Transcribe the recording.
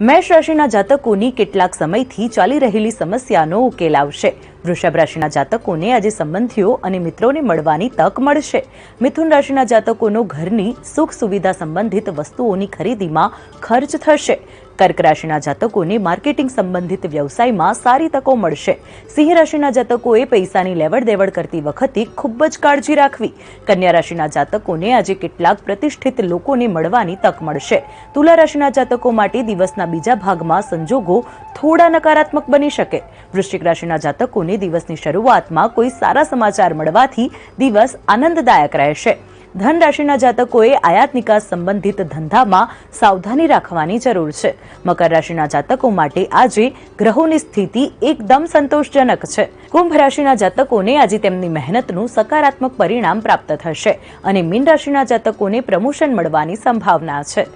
મેષ રાશિના જાતકોની કેટલાક સમયથી ચાલી રહેલી સમસ્યાનો ઉકેલ આવશે. વૃષભ રાશિના જાતકોને આજે સંબંધીઓ અને મિત્રોને મળવાની તક મળશે. મિથુન રાશિના જાતકોનો ઘરની સુખ સુવિધા સંબંધિત વસ્તુઓની ખરીદીમાં ખર્ચ થશે. કર્ક રાશિના જાતકોને માર્કેટિંગ સંબંધિત વ્યવસાયમાં સારી તકો મળશે. સિંહ રાશિના જાતકોએ પૈસાની લેવડ દેવડ કરતી વખતે ખૂબ જ કાળજી રાખવી. કન્યા રાશિના જાતકોને આજે કેટલાક પ્રતિષ્ઠિત લોકોને મળવાની તક મળશે. તુલા રાશિના જાતકો માટે દિવસના બીજા ભાગમાં સંજોગો થોડા નકારાત્મક બની શકે. વૃશ્ચિક રાશિના જાતકોને દિવસની શરૂઆતમાં કોઈ સારા સમાચાર મળવાથી દિવસ આનંદદાયક રહેશે. ધન રાશિના જાતકોએ આયાત નિકાસ સંબંધિત ધંધામાં સાવધાની રાખવાની જરૂર છે. મકર રાશિના જાતકો માટે આજે ગ્રહોની સ્થિતિ એકદમ સંતોષજનક છે. કુંભ રાશિના જાતકોને આજે તેમની મહેનતનું સકારાત્મક પરિણામ પ્રાપ્ત થશે અને મીન રાશિના જાતકોને પ્રમોશન મળવાની સંભાવના છે.